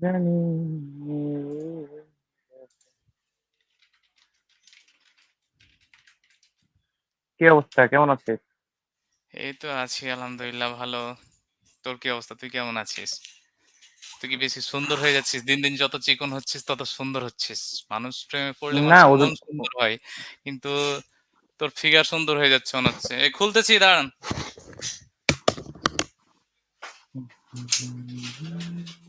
জানি। কি অবস্থা? কেমন আছিস? এই তো আছি আলহামদুলিল্লাহ ভালো। তোর কি অবস্থা? তুই কেমন আছিস? তুই কি বেশি সুন্দর হয়ে যাচ্ছিস? দিন দিন যত চিকন হচ্ছিস তত সুন্দর হচ্ছিস। মানুষ প্রেমে পড়লে না মন সুন্দর হয় কিন্তু তোর ফিগার সুন্দর হয়ে যাচ্ছে মনে হচ্ছে। এই খুলতেছি দাঁড়ান।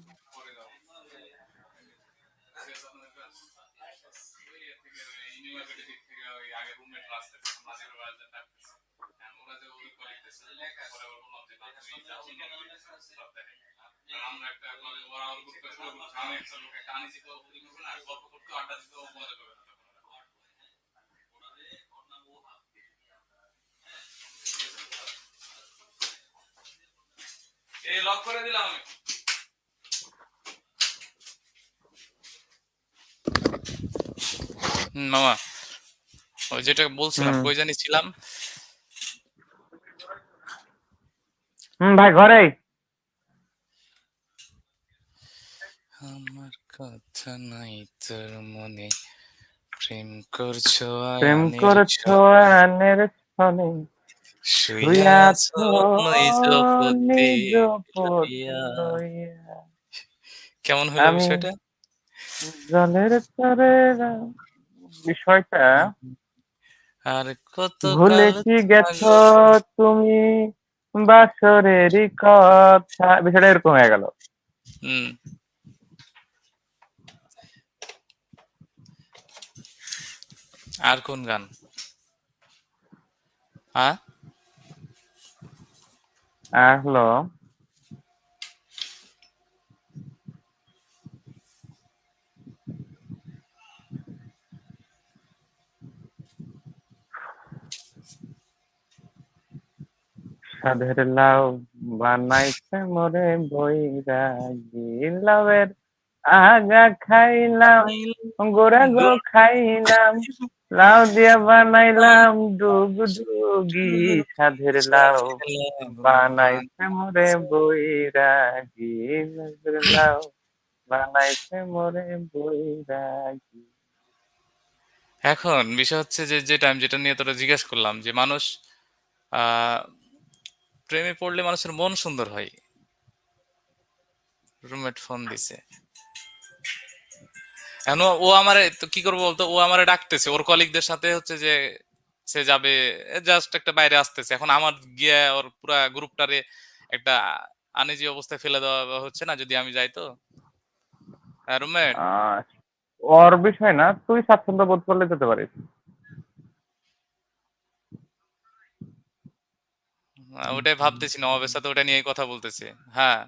আমরা একটা ওরা ওর শুরু করছে আমি একটা লোকে কানে যেতে ওপেনিং করবে না গল্প করতে আড্ডা দিতে মজা করবে না এই লক করে দিলাম আমি মামা ওই যেটা বলছিলাম। কই জানি ছিলাম হুম ভাই ঘরে আমার কথা নাই তোর মনে প্রেম করছ প্রেম করছ আনের ছনে শুয়ে শুয়ে আছো আছো নিজ পথে নিজ পথ লইয়া। লইয়া। কেমন হলো বিষয়টা? জলের তরে বিষয়টা আর কত ভুলে কি গেছো তুমি? বাসরেরই কথা বিষয়টা এরকম হয়ে গেল। আর কোন গান? হ্যাঁ আর সাধের লাউ বানাইছে মোরে বৈরাগী। লাউয়ের আগা খাইলাম, গোড়া গো খাইলাম, লাউ দিয়া বানাইলাম ডুগ ডুগি সাধের লাউ বানাইছে মোরে বৈরাগী। সাধের লাউ বানাইছে মোরে বৈরাগী। এখন বিষয় হচ্ছে যে যেটা আমি যেটা নিয়ে তোরা জিজ্ঞেস করলাম, যে মানুষ, আহ প্রেমে পড়লে মানুষের মন সুন্দর হয়। রুমমেট ফোন দিছে। এখন ও- আমারে তো কি করব বলতো? ও আমারে ডাকতেছে। ওর কলিগদের সাথে হচ্ছে যে সে যাবে জাস্ট একটা বাইরে আসতেছে। এখন আমার গিয়ে ওর পুরা গ্রুপটারে একটা আনিজি অবস্থায় ফেলে দেওয়া হচ্ছে না যদি আমি যাই তো। রুমমেট আহ, ওর বিষয় না তুই স্বাচ্ছন্দ্য বোধ করলে যেতে পারিস। ওটাই ভাবতেছি নবাবের সাথে ওটা নিয়ে কথা বলতেছি। হ্যাঁ।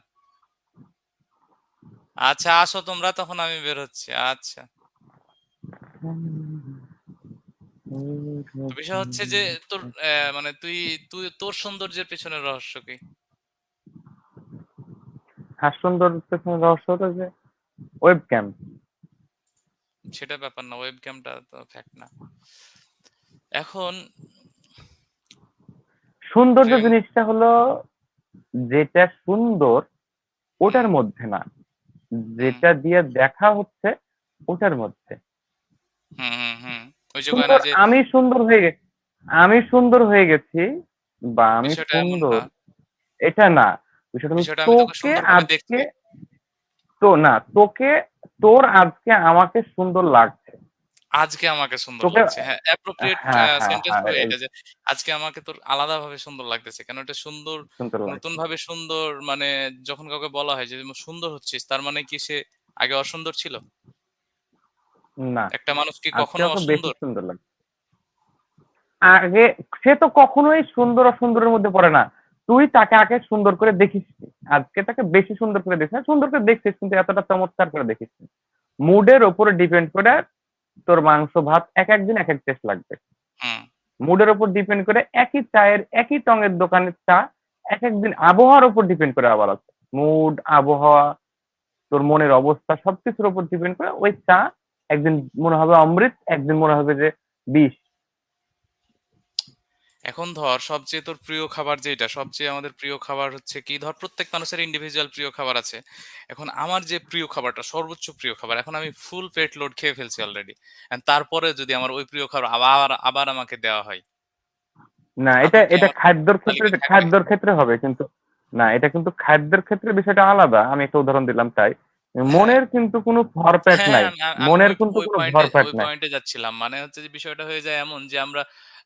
আচ্ছা আসো তোমরা তখন আমি বের হচ্ছি। আচ্ছা। বিষয় হচ্ছে যে তোর মানে তুই তুই তোর সৌন্দর্যের পেছনের রহস্য কি? হাস্যন্দর পেছনে রহস্য হলো যে ওয়েব ক্যাম সেটা ব্যাপার না ওয়েব ক্যামটা তো ফ্যাক্ট না। এখন সৌন্দর্য জিনিসটা হলো যেটা সুন্দর ওটার মধ্যে না। যেটা দিয়ে দেখা হচ্ছে ওটার মধ্যে। আমি সুন্দর হয়ে গেছি আমি সুন্দর হয়ে গেছি বা আমি সুন্দর এটা না। বিষয়টা তোকে আজকে তো না তোকে তোর আজকে আমাকে সুন্দর লাগছে। আজকে আমাকে সুন্দর লাগছে। হ্যাঁ অ্যাপ্রোপ্রিয়েট সেন্টেন্স হ্যাঁ, এটা যে আজকে আমাকে তোর আলাদাভাবে সুন্দর লাগতেছে। কেন এটা সুন্দর নতুন ভাবে সুন্দর মানে যখন কাউকে বলা হয় যে সুন্দর হচ্ছিস তার মানে কি সে আগে অসুন্দর ছিল? না। একটা মানুষ কি কখনো অসুন্দর? সুন্দর লাগছে আগে সে তো কখনোই সুন্দর অসুন্দরের মধ্যে পড়ে না। তুই তাকে আগে সুন্দর করে দেখিস আজকে তাকে বেশি সুন্দর করে দেখিস। না সুন্দর করে দেখছিস কিন্তু এতটা চমৎকার করে দেখিস মুডের উপরে ডিপেন্ড করে তোর মাংস ভাত এক একদিন এক এক টেস্ট লাগবে। মুডের উপর ডিপেন্ড করে একই চায়ের একই টঙের দোকানের চা এক একদিন আবহাওয়ার উপর ডিপেন্ড করে আবার আছে মুড আবহাওয়া তোর মনের অবস্থা সবকিছুর উপর ডিপেন্ড করে ওই চা একদিন মনে হবে অমৃত একদিন মনে হবে যে বিষ। এখন ধর সবচেয়ে তোর প্রিয় খাবার যেটা সবচেয়ে আমাদের প্রিয় খাবার হচ্ছে কি? ধর প্রত্যেক মানুষের ইন্ডিভিজুয়াল প্রিয় খাবার আছে। এখন আমার যে প্রিয় খাবারটা সর্বোচ্চ প্রিয় খাবার এখন আমি ফুল পেট লোড খেয়ে ফেলছি অলরেডি তারপরে যদি আমার ওই প্রিয় খাবার আবার আবার আমাকে দেওয়া হয়। না এটা এটা খাদ্যর ক্ষেত্রে খাদ্যর ক্ষেত্রে হবে কিন্তু না এটা কিন্তু খাদ্যের ক্ষেত্রে বিষয়টা আলাদা। আমি একটা উদাহরণ দিলাম তাই। মনের কিন্তু কোনো ভরপেট হ্যাঁ নাই। মনের কিন্তু কোনো ভরপেট নাই। পয়েন্টে যাচ্ছিলাম। মানে হচ্ছে যে বিষয়টা হয়ে যায় এমন যে আমরা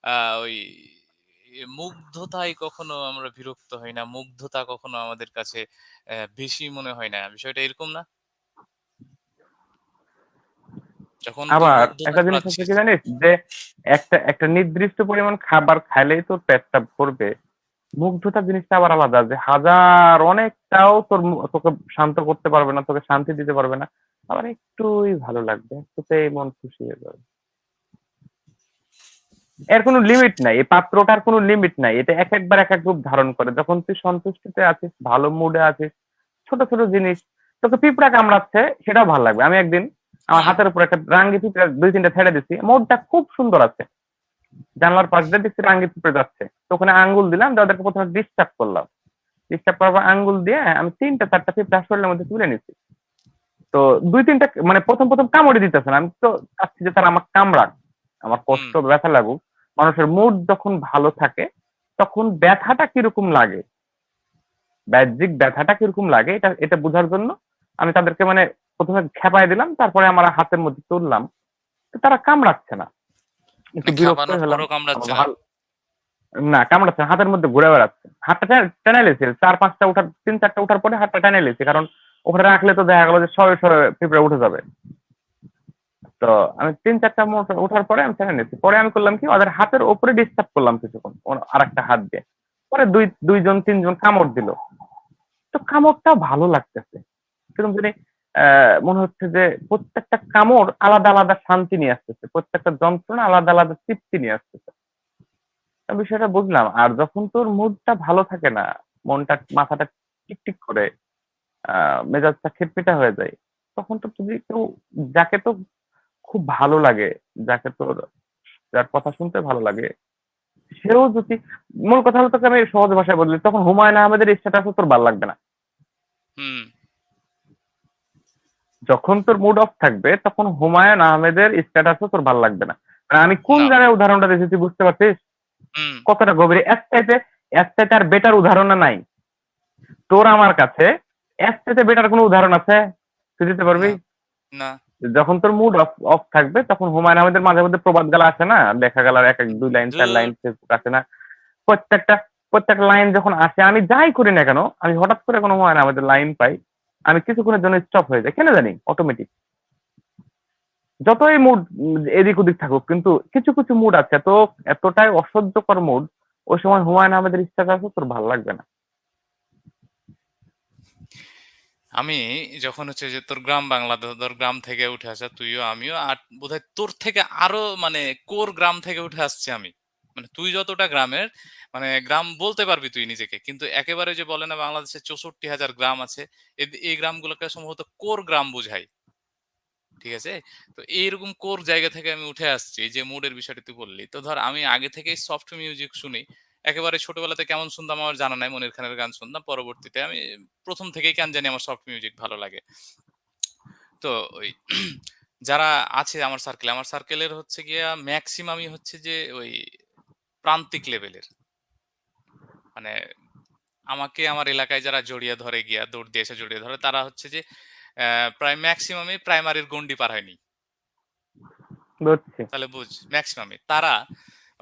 আহ, ওই মুগ্ধতায় কখনো আমরা বিরক্ত হই না মুগ্ধতা কখনো আমাদের কাছে বেশি মনে হয় না। বিষয়টা এরকম না? যখন আবার একটা জিনিস হচ্ছে কি জানিস? যে একটা একটা নির্দিষ্ট পরিমাণ খাবার খাইলেই তোর পেটটা ভরবে। মুগ্ধতা জিনিসটা আবার আলাদা যে হাজার অনেকটাও তোর তোকে শান্ত করতে পারবে না তোকে শান্তি দিতে পারবে না। আবার একটুই ভালো লাগবে একটুতেই মন খুশি হয়ে যাবে। এর কোনো লিমিট নাই এই পাত্রটার কোনো লিমিট নাই এটা এক একবার এক এক রূপ ধারণ করে। যখন তুই সন্তুষ্টিতে আছিস ভালো মুডে আছিস ছোট ছোট জিনিস তোকে পিঁপড়া কামড়াচ্ছে সেটাও ভালো লাগবে। আমি একদিন আমার হাতের উপর একটা রাঙ্গি পিঁপড়া দুই তিনটা ছেড়ে দিচ্ছি মোডটা খুব সুন্দর আছে। জানলার পাশ দিয়ে দেখছি রাঙ্গি পিঁপড়ে যাচ্ছে। তো ওখানে আঙ্গুল দিলাম দিয়ে ওদেরকে প্রথমে ডিস্টার্ব করলাম। ডিস্টার্ব করার পর আঙ্গুল দিয়ে আমি তিনটা চারটা পিঁপড়া শরীরের মধ্যে তুলে নিচ্ছি তো দুই তিনটা মানে প্রথম প্রথম কামড়ে দিতেছে না আমি তো চাচ্ছি যে তারা আমার কামড়াক। আমার কষ্ট ব্যথা লাগুক। মানুষের মুড যখন ভালো থাকে তখন ব্যথাটা কীরকম লাগে? বাহ্যিক ব্যথাটা কীরকম লাগে? এটা এটা বোঝার জন্য আমি তাদেরকে মানে প্রথমে খেপায় দিলাম তারপরে আমার হাতের মধ্যে তুললাম। তারা কামড়াচ্ছে না। একটু বিরক্ত হলাম। না? কামড়াচ্ছে না, হাতের মধ্যে ঘুরে বেড়াচ্ছে। হাতটা টেনে- টেনে লেছে চার পাঁচটা উঠার তিন চারটা উঠার পরে হাতটা টেনে লেছে কারণ ওখানে রাখলে তো দেখা গেল যে সবে সবে পিঁপড়ে উঠে যাবে। তো আমি তিন চারটা মোট- ওঠার পরে আমি টেনে নিয়েছি। পরে আমি করলাম কি ওদের হাতের ওপরে ডিস্টার্ব করলাম কিছুক্ষণ আর একটা হাত দিয়ে। পরে দুই দুইজন তিনজন কামড় দিল। তো কামড়টা ভালো লাগতেছে। কীরকম আহ, মনে হচ্ছে যে প্রত্যেকটা কামড় আলাদা আলাদা শান্তি নিয়ে আসতেছে। প্রত্যেকটা যন্ত্রণা আলাদা আলাদা তৃপ্তি নিয়ে আসতেছে। বিষয়টা বুঝলাম। আর যখন তোর মুডটা ভালো থাকে না মনটা মাথাটা টিকটিক করে মেজাজটা খিটমিটা হয়ে যায় তখন তো তুমি কেউ যাকে তো খুব ভালো লাগে যাকে তোর যার কথা শুনতে ভালো লাগে। সেও যদি মূল কথা হলো তোকে আমি সহজ ভাষায় বদলি তখন হুমায়ুন আহমেদের স্ট্যাটাসও তোর ভালো লাগবে না। যখন তোর মুড অফ থাকবে তখন হুমায়ুন আহমেদের স্ট্যাটাসও তোর ভালো লাগবে না। মানে আমি কোন। জায়গায় উদাহরণটা দিয়েছি তুই বুঝতে পারছিস? কতটা গভীর? এর চাইতে আর বেটার উদাহরণ নাই। তোর আমার কাছে এর চাইতে বেটার কোনো উদাহরণ আছে? তুই দিতে পারবি? না। যখন তোর মুড অফ অফ থাকবে তখন হুমায়ুন আহমেদের মাঝে মধ্যে প্রবাদ গালা আসে না? দেখা গেল এক এক দুই লাইন চার। লাইন ফেসবুক আসে না? প্রত্যেকটা প্রত্যেকটা লাইন যখন আসে আমি যাই করি না কেন আমি হঠাৎ করে কোনো হুমায়ুন আহমেদের লাইন পাই আমি কিছুক্ষণের জন্য স্টপ হয়ে যাই। কেন জানি? অটোমেটিক যতই মুড এদিক ওদিক থাকুক কিন্তু কিছু কিছু মুড আছে। তো এতটাই অসহ্যকর মুড ওই সময় হুমায়ুন আহমেদের ইচ্ছা আছে তোর ভালো লাগবে না। আমি যখন হচ্ছে যে তোর গ্রাম বাংলা, ধর ধর গ্রাম থেকে উঠে আসা তুইও আমিও, আর বোধহয় তোর থেকে আরও মানে কোর গ্রাম থেকে উঠে আসছি আমি। মানে তুই যতটা গ্রামের মানে গ্রাম বলতে পারবি তুই নিজেকে, কিন্তু একেবারে যে বলে না বাংলাদেশে চৌষট্টি হাজার গ্রাম আছে এই গ্রামগুলোকে সম্ভবত কোর গ্রাম বোঝায় ঠিক আছে? তো এইরকম কোর জায়গা থেকে আমি উঠে আসছি যে মুডের বিষয়টা তুই বললি। তো ধর আমি আগে থেকেই সফট মিউজিক শুনি একেবারে ছোটবেলাতে কেমন শুনতাম আমার জানা নাই মনির খানের গান শুনতাম। পরবর্তীতে আমি প্রথম থেকেই কেন জানি আমার সফট মিউজিক ভালো লাগে। তো ওই যারা আছে আমার সার্কেল আমার সার্কেলের হচ্ছে গিয়া ম্যাক্সিমামই হচ্ছে যে ওই প্রান্তিক লেভেলের মানে আমাকে আমার এলাকায় যারা জড়িয়ে ধরে গিয়া দৌড় দিয়ে এসে জড়িয়ে ধরে তারা হচ্ছে যে প্রায় ম্যাক্সিমামই প্রাইমারির গন্ডি পার হয়নি। তাহলে বুঝ ম্যাক্সিমামই তারা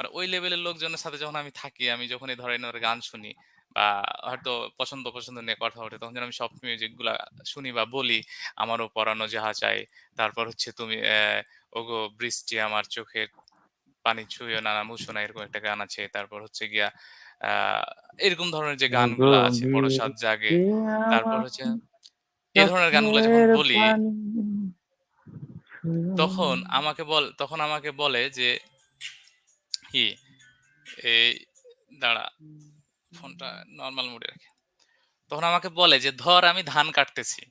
মানে ওই লেভেলের লোকজনের সাথে যখন আমি থাকি আমি যখন এই ধরনের গান শুনি বা হয়তো পছন্দ পছন্দ নিয়ে কথা ওঠে তখন যেন আমি সব মিউজিকগুলা শুনি বা বলি আমারও পরানো যাহা চাই। তারপর হচ্ছে তুমি ওগো বৃষ্টি আমার চোখের পানি ছুঁয়ে নানা মুছো না এরকম একটা গান আছে। তারপর হচ্ছে গিয়া আহ এরকম ধরনের যে গানগুলো আছে বড় সাত জাগে তারপর হচ্ছে এই ধরনের গানগুলো যখন বলি তখন আমাকে বল তখন আমাকে বলে যে কি এই দাঁড়া, ফোনটা নর্মাল মোডে রাখে। তখন আমাকে বলে যে, ধর আমি ধান কাটতেছি।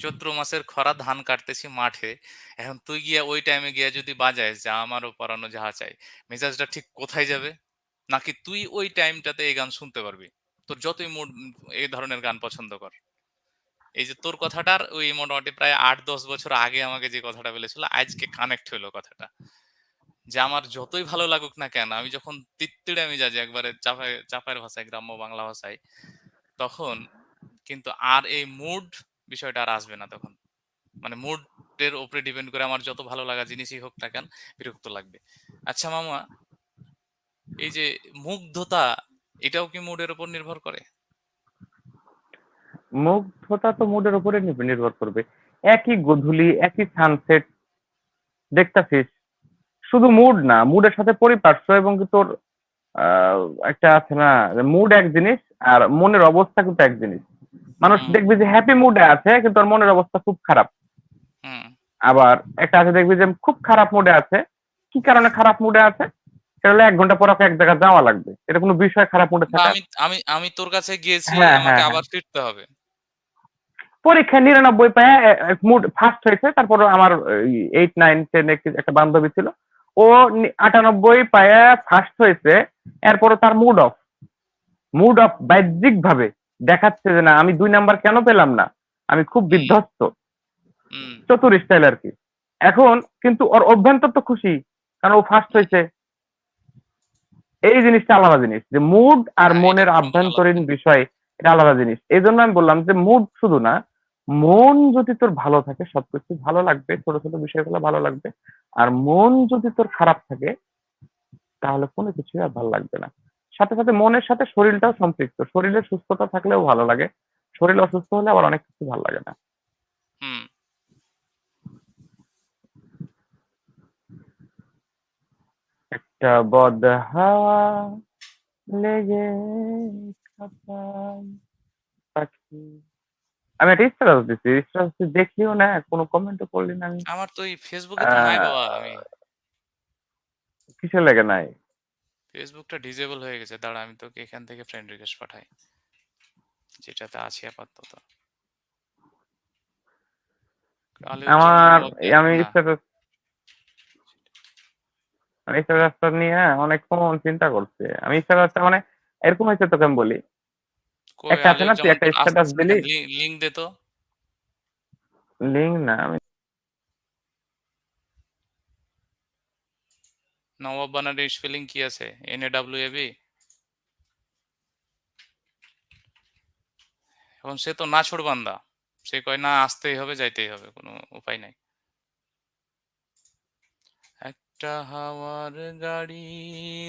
চৈত্র মাসের খরা ধান কাটতেছি মাঠে। এখন তুই গিয়া ওই টাইমে গিয়া যদি বাজায়, যা আমারও পরানো যাহা চাই, মেজাজটা ঠিক কোথায় যাবে? নাকি তুই ওই টাইমটাতে এই গান শুনতে পারবি? তোর যতই মুড এই ধরনের গান পছন্দ কর। এই যে তোর কথাটার ওই মোটামুটি প্রায় আট, দশ বছর আগে আমাকে যে কথাটা বলেছিল, আজকে কানেক্ট হইল কথাটা। যে আমার যতই ভালো লাগুক না কেন, আমি যখন তিত্তিড়ে আমি যাচ্ছি একবারে চাপাই চাপাইয়ের ভাষায়, গ্রাম্য বাংলা ভাষায়, তখন কিন্তু আর এই মুড বিষয়টা আর আসবে না তখন। মানে মুড এর উপরে ডিপেন্ড করে আমার যত ভালো লাগা জিনিসই হোক না কেন, বিরক্ত লাগবে। আচ্ছা মামা, এই যে মুগ্ধতা, এটাও কি মুডের উপর নির্ভর করে? মুগ্ধতা তো মুডের উপরে নির্ভর করবে। একই গধূলি একই সানসেট দেখতাছিস? শুধু মুড না মুডের সাথে পরিপার্শ্ব এবং কি তোর একটা আছে না মুড এক জিনিস আর মনের অবস্থা কিন্তু এক জিনিস। মানুষ দেখবি যে হ্যাপি মুডে আছে কিন্তু ওর মনের অবস্থা খুব খারাপ। আবার একটা আছে দেখবি যে খুব খারাপ মুডে আছে। কি কারণে খারাপ মুডে আছে? সেটা হলো এক ঘণ্টা পর এক জায়গায় যাওয়া লাগবে। এটা কোনো বিষয় খারাপ মুডে থাকা আমি আমি আমি তোর কাছে গিয়েছি হ্যাঁ, আমাকে হ্যাঁ, আবার ফিরতে হবে। পরীক্ষায় নিরানব্বই পায় মুড ফার্স্ট হয়েছে তারপর আমার এইট নাইন টেন একটা বান্ধবী ছিল। ও আটানব্বই পায়ে ফার্স্ট হয়েছে এরপর তার মুড অফ মুড অফ বাহ্যিক ভাবে দেখাচ্ছে যে না আমি দুই নাম্বার কেন পেলাম না? আমি খুব বিধ্বস্ত। চতুর স্টাইল আর কি। এখন কিন্তু ওর অভ্যন্তর তো খুশি কারণ ও ফার্স্ট হয়েছে। এই জিনিসটা আলাদা জিনিস যে মুড আর হ্যাঁ, মনের আভ্যন্তরীণ বিষয় এটা আলাদা জিনিস। এই জন্য আমি বললাম যে মুড শুধু না মন যদি তোর ভালো থাকে সবকিছু ভালো লাগবে ছোট ছোট বিষয়গুলো ভালো লাগবে আর মন যদি তোর খারাপ থাকে তাহলে কোনো কিছুই আর ভালো লাগবে না। সাথে সাথে মনের সাথে শরীরটাও সম্পৃক্ত। শরীরের সুস্থতা থাকলেও ভালো লাগে। শরীর অসুস্থ হলে আবার অনেক কিছু ভালো লাগে না। একটা বদ হাওয়া লেগে পাখি। আমি একটা স্ট্যাটাস দিচ্ছি স্ট্যাটাস দেখলিও না কোনো কমেন্টও করলি না আমি। আমার তো এই ফেসবুকে তো নাই বাবা আমি। কিসের লাগে নাই? ফেসবুকটা ডিজেবল হয়ে গেছে দাঁড়া আমি তোকে এখান থেকে ফ্রেন্ড রিকোয়েস্ট পাঠাই। যেটাতে আছি আপাতত। আমার আমি। স্ট্যাটাস আমি স্ট্যাটাসটা নিয়ে অনেকক্ষণ চিন্তা করছি। আমি স্ট্যাটাসটা মানে এরকম হয়েছে তোকে আমি বলি। একটা আছে না, তুই একটা আসতেছে দিলি? না, লি- লিঙ্ক দে তো। লিঙ্ক না আমি নবাব বানানের স্পেলিং কি আছে? N A W A B এখন সে তো নাছোড় বান্দা। সে কয় না আসতেই হবে যাইতেই হবে কোনো উপায় নাই। একটা হাওয়ার গাড়ি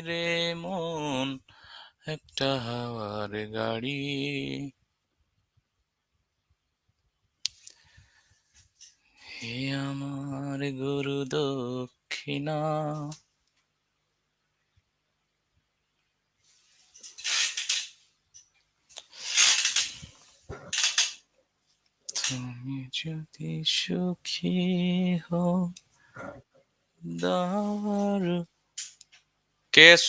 রে মন একটা হাওয়ার গাড়ি। হে আমার গুরু দক্ষিণা। তুমি যদি সুখী হও দার কেস।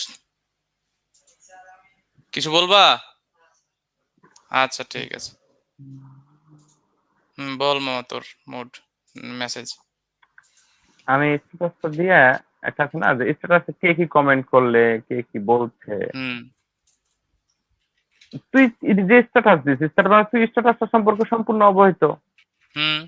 কিছু বলবা? আচ্ছা ঠিক আছে। হুম বল মামা তোর মুড মেসেজ আমি স্ট্যাটাসটা দিয়ে একটা আছে না যে স্ট্যাটাসে কে কি কমেন্ট করলে কে কি বলছে। হুম। তুই যে স্ট্যাটাস দিস স্ট্যাটাস মানে তুই স্ট্যাটাসটা সম্পর্কে সম্পূর্ণ অবহিত। হুম।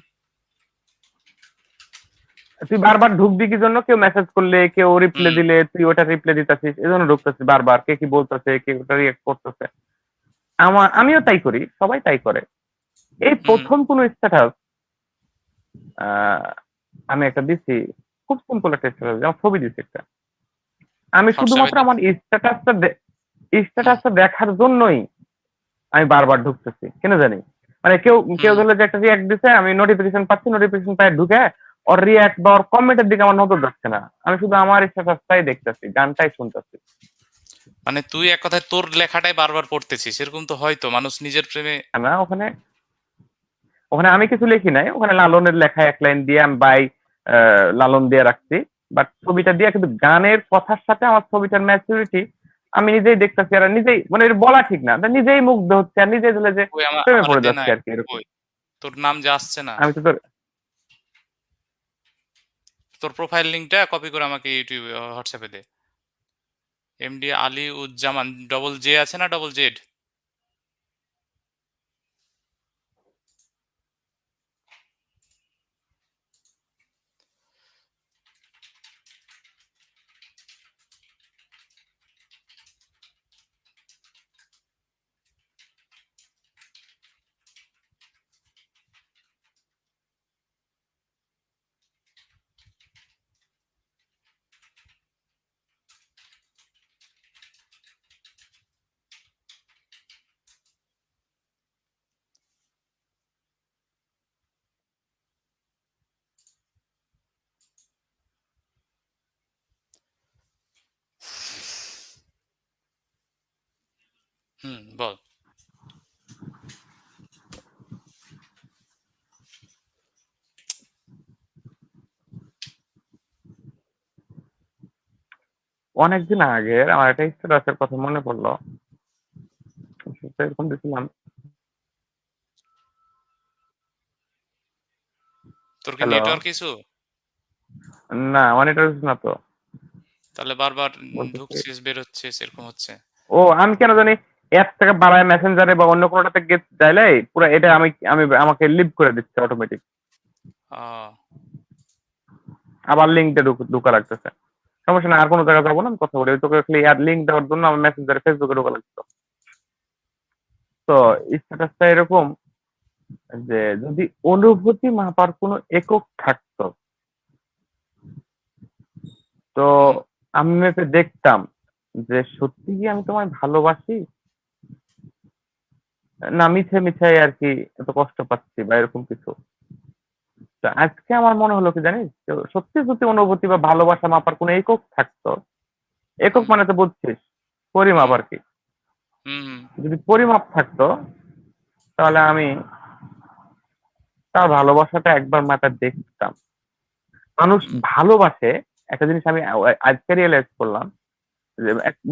তুই বারবার ঢুকবি কি জন্য? কেউ মেসেজ করলে কেউ রিপ্লাই দিলে তুই ওটা রিপ্লাই দিতেছিস এই জন্য ঢুকতেছিস বারবার কে কি বলতেছে কে ওটা রিয়েক্ট করতেছে। আমার আমিও তাই করি সবাই তাই করে। এই প্রথম কোন স্ট্যাটাস আমি একটা দিছি খুব সিম্পল একটা স্ট্যাটাস যেমন ছবি দিছি একটা। আমি শুধুমাত্র আমার স্ট্যাটাসটা স্ট্যাটাসটা দেখার জন্যই আমি বারবার ঢুকতেছি কেন জানি? মানে কেউ কেউ। ধরলে যে একটা রিয়াক্ট দিছে আমি নোটিফিকেশন পাচ্ছি নোটিফিকেশন পাই ঢুকে ওর রিয়াক্ট বা ওর কমেন্টের দিকে আমার নজর যাচ্ছে না। আমি শুধু আমার স্ট্যাটাসটাই দেখতেছি গানটাই শুনতেছি। মানে তুই এক কথায় তোর লেখাটাই বারবার পড়তেছিস এরকম তো হয়তো মানুষ নিজের প্রেমে না ওখানে ওখানে আমি কিছু লিখি নাই ওখানে লালনের লেখা এক লাইন দিয়ে আমি বাই লালন দিয়ে রাখছি। বাট ছবিটা দিয়ে কিন্তু গানের কথার সাথে আমার ছবিটার ম্যাচুরিটি আমি নিজেই দেখতেছি আর নিজেই মানে বলা ঠিক না নিজেই মুগ্ধ হচ্ছে আর নিজেই ধরলে যে প্রেমে পড়ে যাচ্ছে আর কি এরকম। তোর নাম যে আসছে না। আমি তো তোর তোর প্রোফাইল লিঙ্কটা কপি করে আমাকে ইউটিউব হোয়াটসঅ্যাপে দে। M D Ali Uzzaman double J আছে না ডবল জেড হুম বল। অনেকদিন আগে আমার একটা স্ট্যাটাসের কথা মনে পড়ল। এরকম দেখছিলাম। তোর কি? নেটওয়ার্ক ইস্যু না মনিটর না তো। তাহলে বারবার। ঢুকছিস বের হচ্ছিস এরকম হচ্ছে। ও আমি কেন জানি অ্যাপ থেকে বাড়ায় মেসেঞ্জারে বা অন্য কোনোটাতে গেট চাইলে পুরো এটা আমি আমি আমাকে লিভ করে দিচ্ছে অটোমেটিক আবার লিঙ্কটা ঢুকা রাখতেছে সমস্যা না আর কোনো জায়গায় যাব না আমি কথা বলি। ওই তোকে খালি আর লিঙ্ক দেওয়ার জন্য আমার মেসেঞ্জারে ফেসবুকে ঢোকা লাগতো তো স্ট্যাটাসটা এরকম যে যদি অনুভূতি মাপার কোনো একক থাকতো তো আমি মেপে দেখতাম যে সত্যি কি আমি তোমায় ভালোবাসি? না মিছে মিছে আর কি এত কষ্ট পাচ্ছি বা এরকম কিছু। তো আজকে আমার মনে হলো কি জানিস? সত্যি সত্যি অনুভূতি বা ভালোবাসা মাপার কোনো একক থাকতো। একক মানে তো বুঝছিস পরিমাপ আর কি যদি পরিমাপ থাকতো তাহলে আমি তার ভালোবাসাটা একবার মাথা দেখতাম। মানুষ ভালোবাসে একটা জিনিস আমি আজকে রিয়েলাইজ করলাম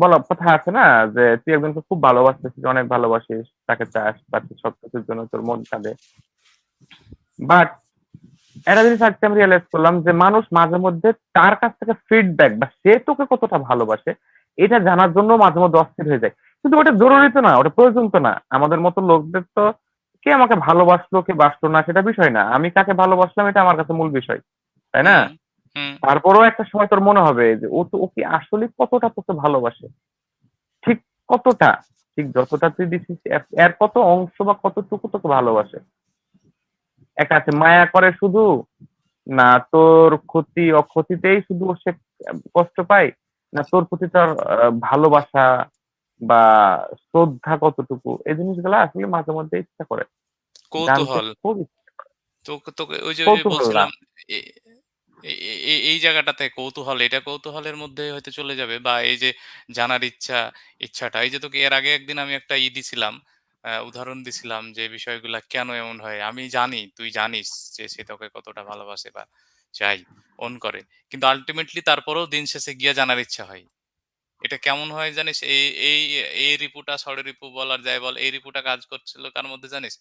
বলা কথা আছে না, যে, তুই একজনকে খুব ভালোবাসিস অনেক ভালোবাসিস, তাকে চাস তার সব কিছুর জন্য তোর মন কাঁদে। বাট একটা জিনিস আজকে আমি রিয়েলাইজ করলাম যে, মানুষ মাঝে মধ্যে তার কাছ থেকে ফিডব্যাক বা সে তোকে কতটা ভালোবাসে, এটা জানার জন্য মাঝে মধ্যে অস্থির হয়ে যায়। কিন্তু ওটা জরুরি তো না, ওটা প্রয়োজন তো না। আমাদের মতো লোকদের তো কে আমাকে ভালোবাসলো, কে বাসলো না, সেটা বিষয় না। আমি কাকে ভালোবাসলাম, এটা আমার কাছে মূল বিষয়, তাই না? তারপরেও একটা সময় তোর মনে হবে যে ও তো ওকে আসলে কতটা তোকে ভালোবাসে? ঠিক কতটা? ঠিক যতটা তুই দিছিস এর- কত অংশ বা কতটুকু তোকে ভালোবাসে? একটা আছে মায়া করে শুধু? না তোর ক্ষতি অক্ষতিতেই শুধু সে কষ্ট পায়? না তোর প্রতি তার ভালোবাসা বা শ্রদ্ধা কতটুকু? এই জিনিসগুলো আসলে মাঝে মধ্যে ইচ্ছা করে। কৌতূহল। খুব ইচ্ছা তোকে তোকে ওই যে বলছিলাম এই জায়গাটাতে কৌতূহল, এটা কৌতূহলের মধ্যে হয়তো চলে যাবে বা এই যে জানার ইচ্ছা, ইচ্ছাটা। এই যে তোকে এর আগে একদিন আমি একটা ই দিছিলাম উদাহরণ দিছিলাম যে বিষয়গুলা কেন এমন হয়? আমি জানি, তুই জানিস যে সে তোকে কতটা ভালোবাসে বা চাই অন করে। কিন্তু আলটিমেটলি তারপরেও দিন শেষে গিয়ে জানার ইচ্ছা হয়। এটা কেমন হয় জানিস? এই এই এই রিপুটা, সরে রিপু বলার যায় বল, এই রিপুটা কাজ করছিল কার মধ্যে জানিস?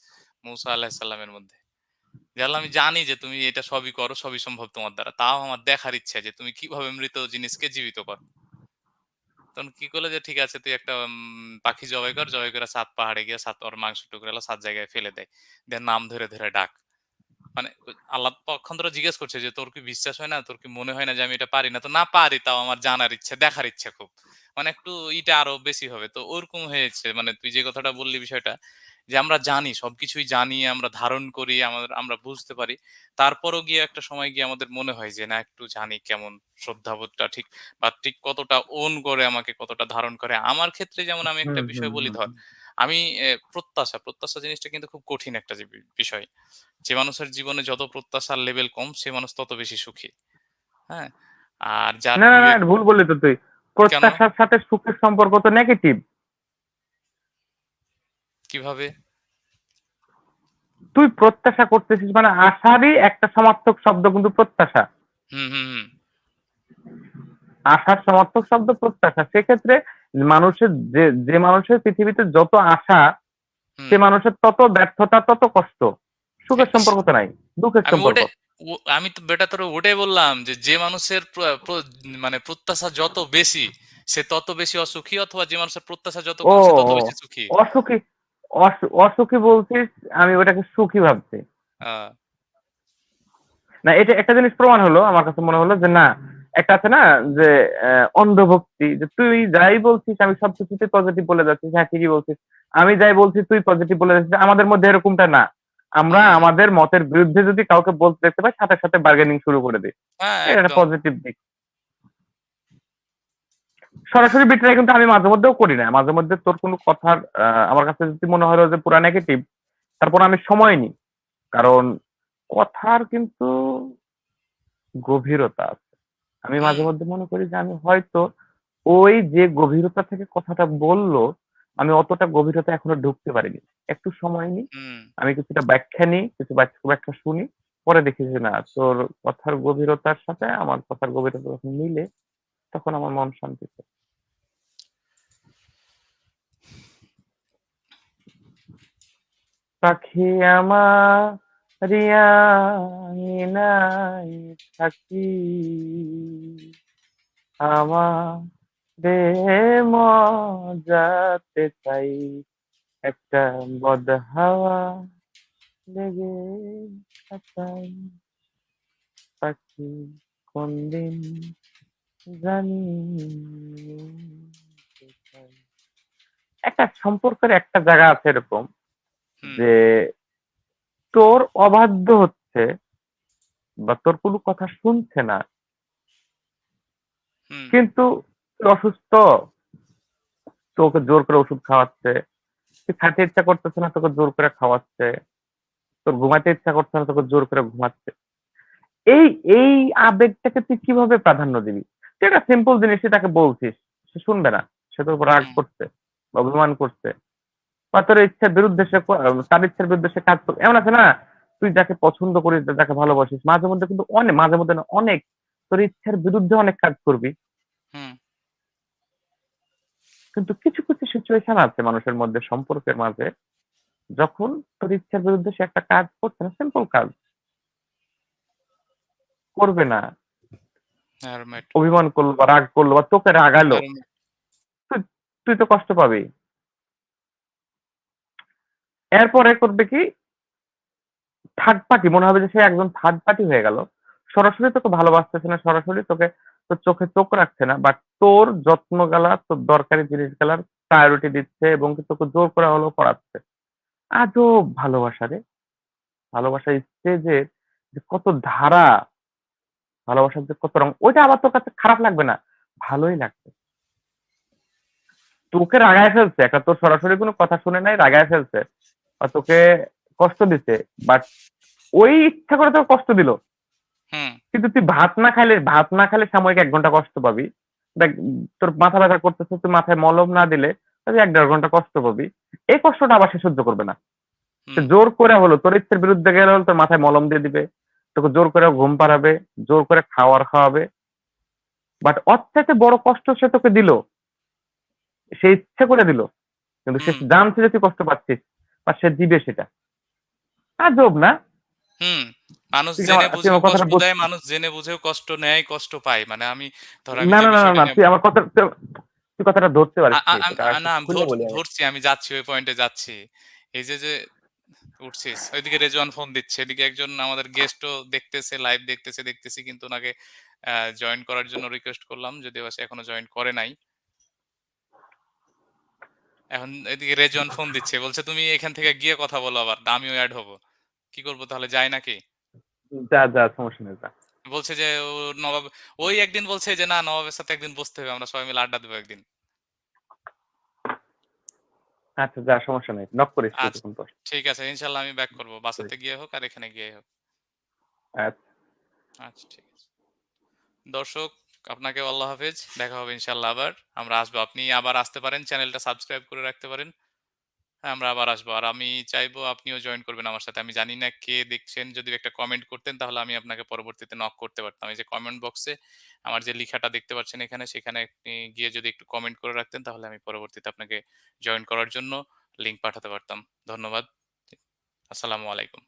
মুসা আলাহিসাল্লামের মধ্যে। জানলে আমি জানি যে তুমি এটা সবই করো, সবই সম্ভব তোমার দ্বারা। তাও আমার দেখার ইচ্ছা যে তুমি কীভাবে মৃত জিনিসকে জীবিত করো। তখন কি করল যে, ঠিক আছে, তুই একটা পাখি জবাই কর, জবাই করে সাত পাহাড়ে গিয়ে সাত, ওর মাংস টুকরা সাত জায়গায় ফেলে দেয় দেন নাম ধরে ধরে ডাক। মানে আল্লাহ পক্ষান্তর জিজ্ঞেস করছে যে, তোর কি বিশ্বাস হয় না? তোর কি মনে হয় না যে আমি এটা পারি না? তো না পারি, তাও আমার জানার ইচ্ছা, দেখার ইচ্ছা খুব। মানে একটু এটা আরও বেশি হবে। তো ওরকম হয়েছে। মানে তুই যে কথাটা বললি বিষয়টা যে আমরা জানি সবকিছুই জানি আমরা ধারণ করি আমাদের আমরা বুঝতে পারি। তারপরও গিয়ে একটা সময় গিয়ে আমাদের মনে হয় যে না একটু জানি কেমন শ্রদ্ধাবোধটা ঠিক বা ঠিক কতটা ওন করে আমাকে কতটা ধারণ করে। আমার ক্ষেত্রে যেমন আমি একটা বিষয় বলি ধর আমি প্রত্যাশা প্রত্যাশা জিনিসটা কিন্তু খুব কঠিন একটা বিষয়। যে মানুষের জীবনে যত প্রত্যাশার লেভেল কম সে মানুষ তত বেশি সুখী। হ্যাঁ? আর যার না না ভুল বললি তো তুই। প্রত্যাশার সাথে সুখের সম্পর্ক তো নেগেটিভ কীভাবে? তুই প্রত্যাশা করতেছিস মানে আশারই একটা সমার্থক শব্দ কিন্তু প্রত্যাশা। হুম হুম হুম। আশার সমার্থক শব্দ প্রত্যাশা। সেক্ষেত্রে মানুষের যে যে মানুষের পৃথিবীতে যত আশা সে মানুষের তত ব্যর্থতা তত কষ্ট। সুখের সম্পর্ক তো নাই দুঃখের সম্পর্ক। আমি তো বেটা তোর ওটাই বললাম যে যে মানুষের মানে প্রত্যাশা যত বেশি সে তত বেশি অসুখী অথবা যে মানুষের প্রত্যাশা যত কম তত বেশি সুখী। অসুখী। অসু- অসুখী বলছিস আমি ওটাকে সুখী ভাবছি। না এটা একটা জিনিস প্রমাণ হলো আমার কাছে মনে হলো যে না একটা আছে না যে অন্ধভক্তি যে তুই যাই বলছিস আমি সবকিছুতে পজিটিভ বলে যাচ্ছিস হ্যাঁ ঠিকই বলছিস। আমি যাই বলছি তুই পজিটিভ বলে যাচ্ছিস আমাদের মধ্যে এরকমটা না। আমরা আমাদের মতের বিরুদ্ধে যদি কাউকে বলতে দেখতে পাই সাথে সাথে বার্গেনিং শুরু করে দিই। হ্যাঁ এটা পজিটিভ দিক। সরাসরি বিট্রাই কিন্তু আমি মাঝে মধ্যেও করি না। মাঝে মধ্যে তোর কোনো কথার আমার কাছে যদি মনে হলো যে পুরা নেগেটিভ তারপর আমি সময় নিই। কারণ কথার কিন্তু গভীরতা আছে। আমি মাঝে মধ্যে মনে করি যে আমি হয়তো ওই যে গভীরতা থেকে কথাটা বলল আমি অতটা গভীরতা এখনও ঢুকতে পারিনি। একটু সময় নিই আমি কিছুটা ব্যাখ্যা নিই কিছু ব্যাখ্যা ব্যাখ্যা শুনি পরে দেখি যে না তোর কথার গভীরতার সাথে আমার কথার গভীরতা যখন মিলে তখন আমার মন শান্তি। পাখি আমার রিয়াই থাকি আমার মজাতে চাই একটা বদ হাওয়া লেগে পাখি কোন দিন জানি একটা সম্পর্কের একটা জায়গা আছে এরকম যে তোর অবাধ্য হচ্ছে বা তোর কোনো কথা শুনছে না। কিন্তু অসুস্থ তোকে জোর করে ওষুধ খাওয়াচ্ছে তুই খাইতে ইচ্ছা করতেছে না তোকে জোর করে খাওয়াচ্ছে তোর ঘুমাতে ইচ্ছা করছে না তোকে জোর করে ঘুমাচ্ছে। এই এই আবেগটাকে তুই কীভাবে প্রাধান্য দিবি? একটা সিম্পল জিনিসই তাকে বলছিস সে শুনবে না সে তোর উপর রাগ করছে বা অভিমান করছে বা তোর ইচ্ছার বিরুদ্ধে সে তার ইচ্ছার বিরুদ্ধে সে কাজ করবে এমন আছে না তুই যাকে পছন্দ করিস যাকে ভালোবাসিস মাঝে মধ্যে কিন্তু অনেক মাঝে মধ্যে না অনেক তোর ইচ্ছার বিরুদ্ধে অনেক কাজ করবি। হুম। কিন্তু কিছু কিছু সিচুয়েশন আছে মানুষের মধ্যে সম্পর্কের মাঝে যখন তোর ইচ্ছার বিরুদ্ধে সে একটা কাজ করছে না সিম্পল কাজ। করবে না। অভিমান করল বা রাগ করল বা তোকে রাগালো তুই তো কষ্ট পাবি। এরপরে করবে কি থার্ড পার্টি মনে হবে যে সে একজন থার্ড পার্টি হয়ে গেল। সরাসরি তোকে ভালোবাসতেছে না সরাসরি তোকে তোর চোখে চোখ রাখছে না বাট তোর যত্ন গালা তোর দরকারি জিনিস গালার প্রায়োরিটি দিচ্ছে এবং তোকে জোর করা হলো করাচ্ছে। আজও ভালোবাসা রে। ভালোবাসা স্টেজের যে কত ধারা ভালোবাসার যে কত রং ওইটা আবার তোর কাছে খারাপ লাগবে না ভালোই লাগবে। তোকে রাগায় ফেলছে একটা তোর সরাসরি কোনো কথা শুনে নাই রাগায় ফেলছে বা তোকে কষ্ট দিচ্ছে বাট ওই ইচ্ছা করে তোকে কষ্ট দিল। কিন্তু তুই ভাত না খাইলে ভাত না খাইলে সাময়িক এক ঘণ্টা কষ্ট পাবি। দেখ তোর মাথা ব্যথা করতেছে তুই মাথায় মলম না দিলে এক দেড় ঘণ্টা কষ্ট পাবি। এই কষ্টটা আবার সে সহ্য করবে না। জোর করে হলো তোর ইচ্ছের বিরুদ্ধে গেলে হলো তোর মাথায় মলম দিয়ে দিবে। তোকে জোর করে ঘুম পাড়াবে জোর করে খাওয়ার খাওয়াবে। বাট ওর চাইতে বড় কষ্ট সে তোকে দিল। সে ইচ্ছে করে দিল। কিন্তু সে জানছে যে তুই কষ্ট পাচ্ছিস বা সে দিবে সেটা। আজব না? হুম মানুষ তুই জেনে আমার- তুই বুঝেও আমার কথাটা কষ্ট দেয় মানুষ জেনে বুঝেও কষ্ট নেয় কষ্ট পায়। মানে আমি ধর না না না না, বিষয়টা না নিয়ে তুই আমার কথা তুই- তুই কথাটা ধরতে পারিস আ- আ- আম- না। ধরছি যাচ্ছি ওই পয়েন্টে যাচ্ছি। এই যে যে উঠছিস। ওইদিকে রেজওয়ান ফোন দিচ্ছে। এদিকে একজন আমাদের গেস্টও দেখতেছে লাইভ দেখতেছে দেখতেছি কিন্তু ওনাকে জয়েন করার জন্য রিকোয়েস্ট করলাম। যদিও সে এখনও জয়েন করে নাই। এখন এদিকে রেজওয়ান ফোন দিচ্ছে। বলছে তুমি এখান থেকে গিয়ে কথা বলো আবার। আমিও অ্যাড হব। কি করব তাহলে যাই নাকি? যা যা সমস্যা নেই যা। বলছে যে ও নবাব ওই একদিন বলছে যে না নবাবের সাথে একদিন বসতে হবে। আমরা সবাই মিলে আড্ডা দেবো একদিন। আচ্ছা যা সমস্যা নাই। নক করিস আচ্ছা। ঠিক আছে ইনশাআল্লাহ আমি ব্যাক করব। বাসাতে গিয়ে হোক আর এখানে গিয়ে হোক। আচ্ছা। আচ্ছা ঠিক আছে। দর্শক আপনাকে আল্লাহ হাফেজ। দেখা হবে ইনশাআল্লাহ আবার। আমরা আসব। আপনি আবার আসতে পারেন চ্যানেলটা সাবস্ক্রাইব করে রাখতে পারেন। আমরা আবার আসব। আর আমি চাইব আপনিও জয়েন করবেন আমার সাথে। আমি জানি না কে দেখছেন, যদি একটা কমেন্ট করতেন তাহলে আমি আপনাকে পরবর্তীতে নক করতে পারতাম। এই যে কমেন্ট বক্সে আমার যে লেখাটা দেখতে পাচ্ছেন এখানে, সেখানে আপনি গিয়ে যদি একটু কমেন্ট করে রাখতেন তাহলে আমি পরবর্তীতে আপনাকে জয়েন করার জন্য লিঙ্ক পাঠাতে পারতাম। ধন্যবাদ। আসসালামু আলাইকুম।